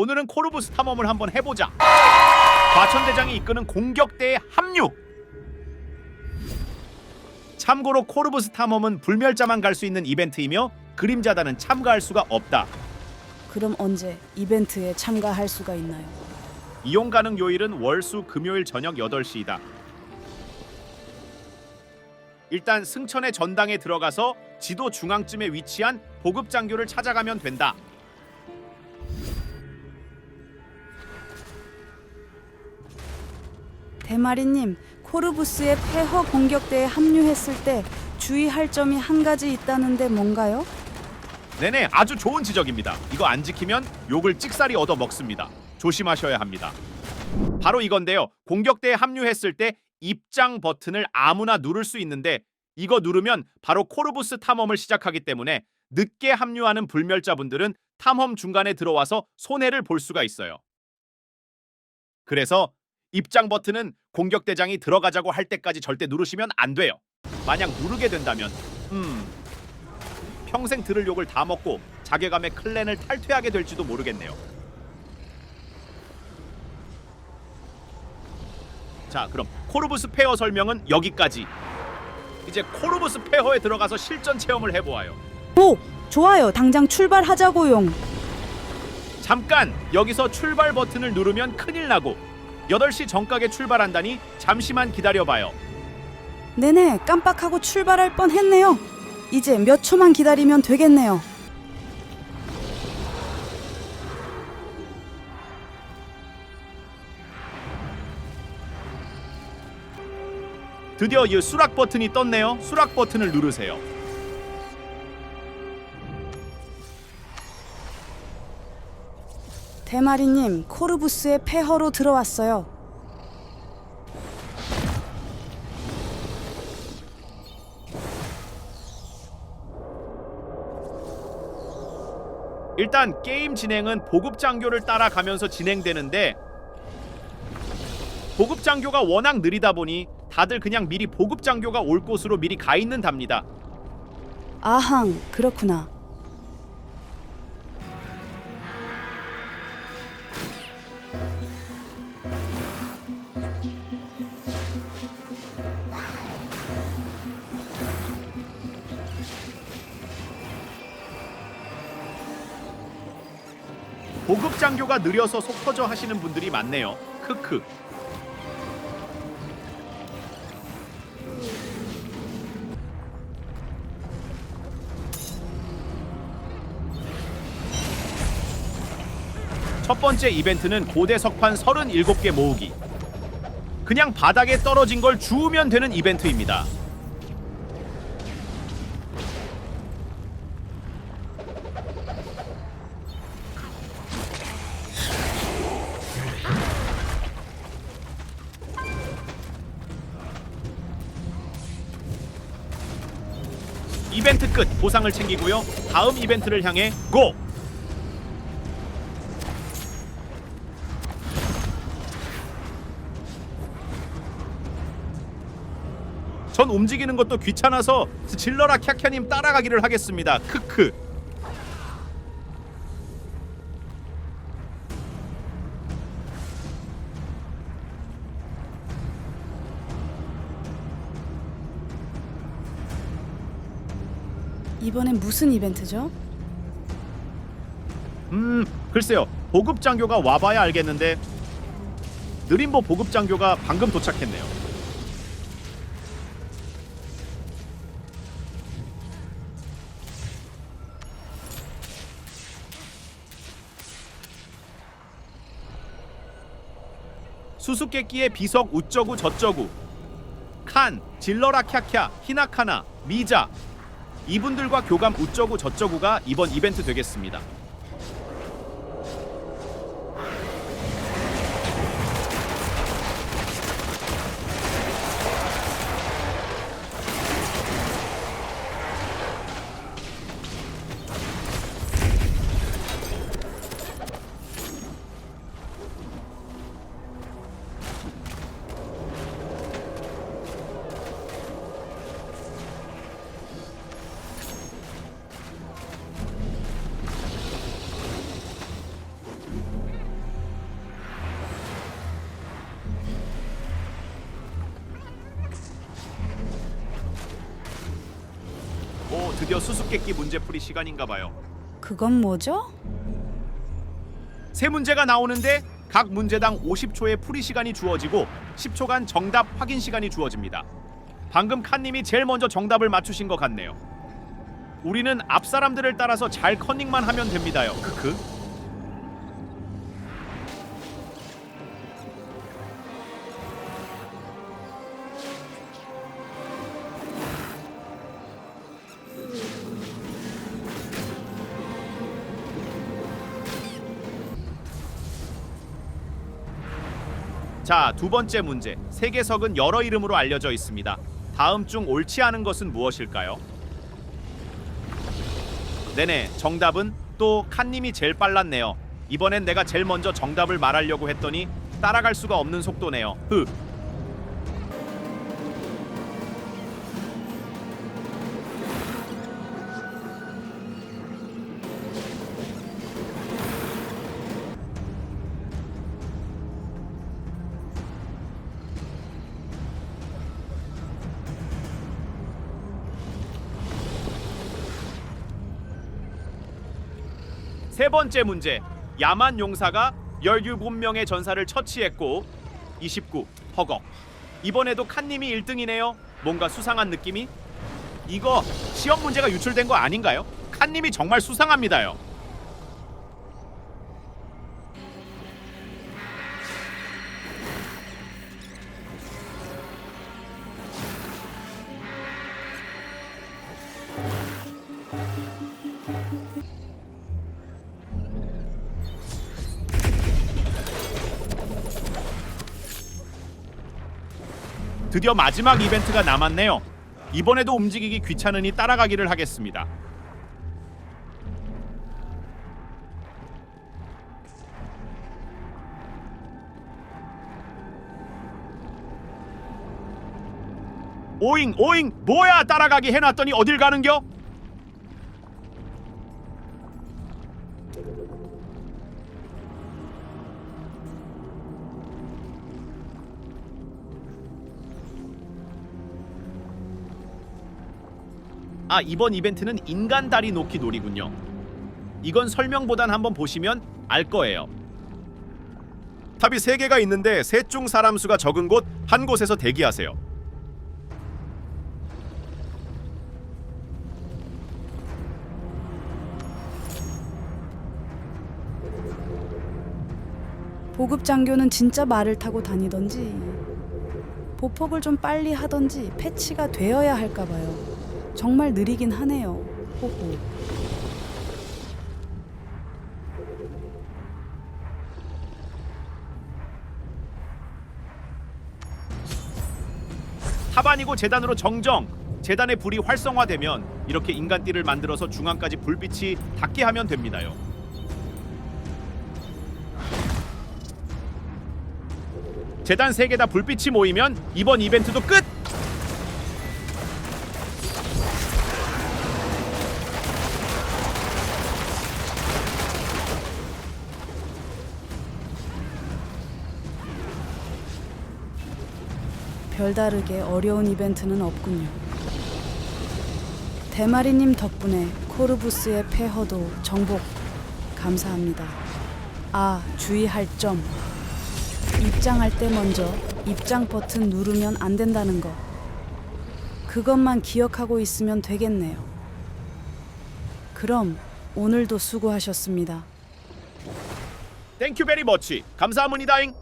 오늘은 코르부스 탐험을 한번 해보자. 과천대장이 이끄는 공격대에 합류. 참고로 코르부스 탐험은 불멸자만 갈 수 있는 이벤트이며 그림자단은 참가할 수가 없다. 그럼 언제 이벤트에 참가할 수가 있나요? 이용 가능 요일은 월수 금요일 저녁 8시이다. 일단 승천의 전당에 들어가서 지도 중앙쯤에 위치한 보급 장교를 찾아가면 된다. 대마리님, 코르부스의 폐허 공격대에 합류했을 때 주의할 점이 한 가지 있다는데 뭔가요? 네네 아주 좋은 지적입니다. 이거 안 지키면 욕을 찍살이 얻어 먹습니다. 조심하셔야 합니다. 바로 이건데요. 공격대에 합류했을 때 입장 버튼을 아무나 누를 수 있는데 이거 누르면 바로 코르부스 탐험을 시작하기 때문에 늦게 합류하는 불멸자분들은 탐험 중간에 들어와서 손해를 볼 수가 있어요. 그래서 입장 버튼은 공격 대장이 들어가자고 할 때까지 절대 누르시면 안 돼요. 만약 누르게 된다면 음 평생 들을 욕을 다 먹고 자괴감에 클랜을 탈퇴하게 될지도 모르겠네요. 자, 그럼 코르부스 페어 설명은 여기까지. 이제 코르부스 페어에 들어가서 실전 체험을 해보아요. 오! 좋아요. 당장 출발하자고용. 잠깐 여기서 출발 버튼을 누르면 큰일 나고 8시 정각에 출발한다니 잠시만 기다려봐요. 네네, 깜빡하고 출발할 뻔 했네요. 이제 몇 초만 기다리면 되겠네요. 드디어 이 수락 버튼이 떴네요. 수락 버튼을 누르세요. 대마리님, 코르부스의 폐허로 들어왔어요. 일단 게임 진행은 보급 장교를 따라가면서 진행되는데 보급 장교가 워낙 느리다 보니 다들 그냥 미리 보급 장교가 올 곳으로 미리 가 있는 답니다. 아항, 그렇구나. 보급 장교가 느려서 속 터져 하시는 분들이 많네요. 크크. 첫 번째 이벤트는 고대 석판 37개 모으기. 그냥 바닥에 떨어진 걸 주우면 되는 이벤트입니다. 끝 보상을 챙기고요. 다음 이벤트를 향해 고! 전 움직이는 것도 귀찮아서 질러라 캬캬님 따라가기를 하겠습니다. 크크. 이번엔 무슨 이벤트죠? 음, 글쎄요. 보급 장교가 와봐야 알겠는데 느림보 보급 장교가 방금 도착했네요. 수수께끼의 비석 우쩌구 저쩌구 칸, 질러라 캬캬, 히나카나, 미자 이분들과 교감 우쩌구 저쩌구가 이번 이벤트 되겠습니다. 드디어 수수께끼 문제 풀이 시간인가 봐요. 그건 뭐죠? 세 문제가 나오는데 각 문제당 50초의 풀이 시간이 주어지고 10초간 정답 확인 시간이 주어집니다. 방금 칸님이 제일 먼저 정답을 맞추신 것 같네요. 우리는 앞 사람들을 따라서 잘 커닝만 하면 됩니다요. 크크. 자, 두 번째 문제. 세계석은 여러 이름으로 알려져 있습니다. 다음 중 옳지 않은 것은 무엇일까요? 네네, 정답은 또 칸님이 제일 빨랐네요. 이번엔 내가 제일 먼저 정답을 말하려고 했더니 따라갈 수가 없는 속도네요. 흐. 세 번째 문제. 야만 용사가 17명의 전사를 처치했고 29 허걱. 이번에도 칸님이 1등이네요. 뭔가 수상한 느낌이? 이거 시험 문제가 유출된 거 아닌가요? 칸님이 정말 수상합니다요. 드디어 마지막 이벤트가 남았네요. 이번에도 움직이기 귀찮으니 따라가기를 하겠습니다. 오잉 오잉 뭐야 따라가기 해놨더니 어딜 가는겨? 아 이번 이벤트는 인간 다리 놓기 놀이군요. 이건 설명보단 한번 보시면 알 거예요. 탑이 세 개가 있는데 셋 중 사람 수가 적은 곳 한 곳에서 대기하세요. 보급 장교는 진짜 말을 타고 다니던지 보폭을 좀 빨리 하던지 패치가 되어야 할까 봐요. 정말 느리긴 하네요. 호호. 탑 아니고 재단으로 정정. 재단의 불이 활성화되면 이렇게 인간띠를 만들어서 중앙까지 불빛이 닿게 하면 됩니다요. 재단 세 개 다 불빛이 모이면 이번 이벤트도 끝. 별다르게 어려운 이벤트는 없군요. 대마리님 덕분에 코르부스의 폐허도 정복 감사합니다. 아, 주의할 점. 입장할 때 먼저 입장 버튼 누르면 안 된다는 거. 그것만 기억하고 있으면 되겠네요. 그럼 오늘도 수고하셨습니다. 땡큐 베리 머치. 감사합니다잉.